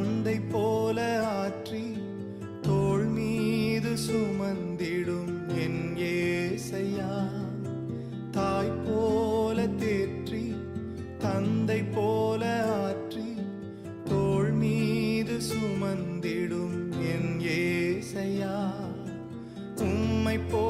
பந்தை போல ஆற்றி தோல் மீது சுமந்திடும் என் ஏசையா. தாய் போல தேற்றி தந்தை போல ஆற்றி தோல் மீது சுமந்திடும் என் ஏசையா. உம்மை போ